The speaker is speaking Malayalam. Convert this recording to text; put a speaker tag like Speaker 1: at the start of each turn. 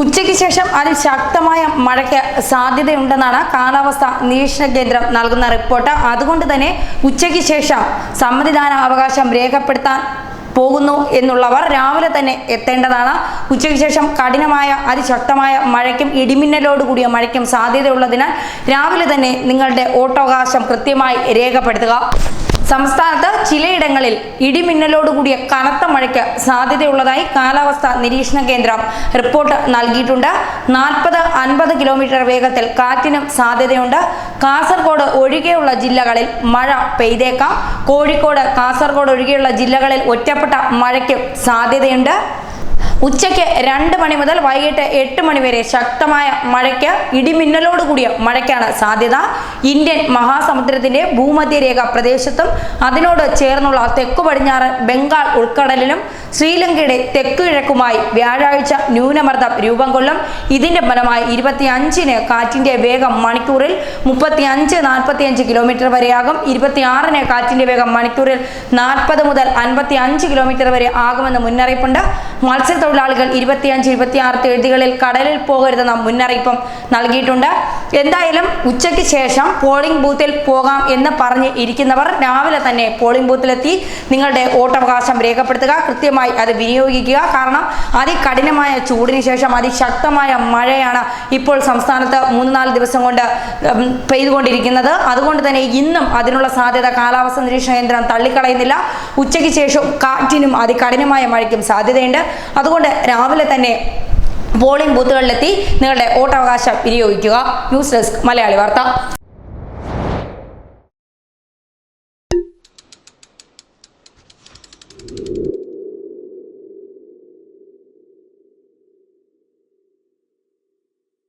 Speaker 1: ഉച്ചയ്ക്ക് ശേഷം അതിശക്തമായ മഴയ്ക്ക് സാധ്യതയുണ്ടെന്നാണ് കാലാവസ്ഥ നിരീക്ഷണ കേന്ദ്രം നൽകുന്ന റിപ്പോർട്ട് അതുകൊണ്ട് തന്നെ ഉച്ചയ്ക്ക് ശേഷം സമ്മതിദാന അവകാശം രേഖപ്പെടുത്താൻ പോകുന്നു എന്നുള്ളവർ രാവിലെ തന്നെ എത്തേണ്ടതാണ്. ഉച്ചയ്ക്ക് ശേഷം കഠിനമായ അതിശക്തമായ മഴയ്ക്കും ഇടിമിന്നലോട് കൂടിയ മഴയ്ക്കും സാധ്യതയുള്ളതിനാൽ രാവിലെ തന്നെ നിങ്ങളുടെ ഓട്ടോകാശം കൃത്യമായി രേഖപ്പെടുത്തുക. സംസ്ഥാനത്ത് ചിലയിടങ്ങളിൽ ഇടിമിന്നലോടുകൂടിയ കനത്ത മഴയ്ക്ക് സാധ്യതയുള്ളതായി കാലാവസ്ഥ നിരീക്ഷണ കേന്ദ്രം റിപ്പോർട്ട് നൽകിയിട്ടുണ്ട്. നാൽപ്പത് അൻപത് കിലോമീറ്റർ വേഗത്തിൽ കാറ്റിനും സാധ്യതയുണ്ട്. കാസർഗോഡ് ഒഴികെയുള്ള ജില്ലകളിൽ മഴ പെയ്തേക്കാം. കോഴിക്കോട് കാസർഗോഡ് ഒഴികെയുള്ള ജില്ലകളിൽ ഒറ്റപ്പെട്ട മഴയ്ക്കും സാധ്യതയുണ്ട്. ഉച്ചയ്ക്ക് രണ്ട് മണി മുതൽ വൈകിട്ട് എട്ട് മണി വരെ ശക്തമായ മഴയ്ക്ക് ഇടിമിന്നലോട് കൂടിയ മഴയ്ക്കാണ് സാധ്യത. ഇന്ത്യൻ മഹാസമുദ്രത്തിന്റെ ഭൂമധ്യരേഖ പ്രദേശത്തും അതിനോട് ചേർന്നുള്ള തെക്കു പടിഞ്ഞാറ് ബംഗാൾ ഉൾക്കടലിലും ശ്രീലങ്കയുടെ തെക്കു കിഴക്കുമായി വ്യാഴാഴ്ച ന്യൂനമർദ്ദം രൂപം കൊള്ളും. ഇതിന്റെ ഫലമായി ഇരുപത്തി അഞ്ചിന് കാറ്റിന്റെ വേഗം മണിക്കൂറിൽ മുപ്പത്തി അഞ്ച് നാൽപ്പത്തി അഞ്ച് കിലോമീറ്റർ വരെയാകും. ഇരുപത്തിയാറിന് കാറ്റിന്റെ വേഗം മണിക്കൂറിൽ നാൽപ്പത് മുതൽ അൻപത്തി അഞ്ച് കിലോമീറ്റർ വരെ ആകുമെന്ന് മുന്നറിയിപ്പുണ്ട്. മത്സ്യത്തൊഴിലാളികൾ ഇരുപത്തിയഞ്ച് ഇരുപത്തിയാറ് തീയതികളിൽ കടലിൽ പോകരുതെന്ന മുന്നറിയിപ്പും നൽകിയിട്ടുണ്ട്. എന്തായാലും ഉച്ചയ്ക്ക് ശേഷം പോളിംഗ് ബൂത്തിൽ പോകാം എന്ന് പറഞ്ഞ് ഇരിക്കുന്നവർ രാവിലെ തന്നെ പോളിംഗ് ബൂത്തിലെത്തി നിങ്ങളുടെ വോട്ടവകാശം രേഖപ്പെടുത്തുക. കൃത്യമായി അത് വിനിയോഗിക്കുക. കാരണം അതികഠിനമായ ചൂടിന് ശേഷം അതിശക്തമായ മഴയാണ് ഇപ്പോൾ സംസ്ഥാനത്ത് മൂന്ന് നാല് ദിവസം കൊണ്ട് പെയ്തുകൊണ്ടിരിക്കുന്നത്. അതുകൊണ്ട് തന്നെ ഇന്നും അതിനുള്ള സാധ്യത കാലാവസ്ഥ നിരീക്ഷണ കേന്ദ്രം തള്ളിക്കളയുന്നില്ല. ഉച്ചയ്ക്ക് ശേഷം കാറ്റിനും അതികഠിനമായ മഴയ്ക്കും സാധ്യതയുണ്ട്. അതുകൊണ്ട് രാവിലെ തന്നെ പോളിംഗ് ബൂത്തുകളിലെത്തി നിങ്ങളുടെ വോട്ടവകാശം വിനിയോഗിക്കുക. ന്യൂസ് ഡെസ്ക് മലയാളി വാർത്ത.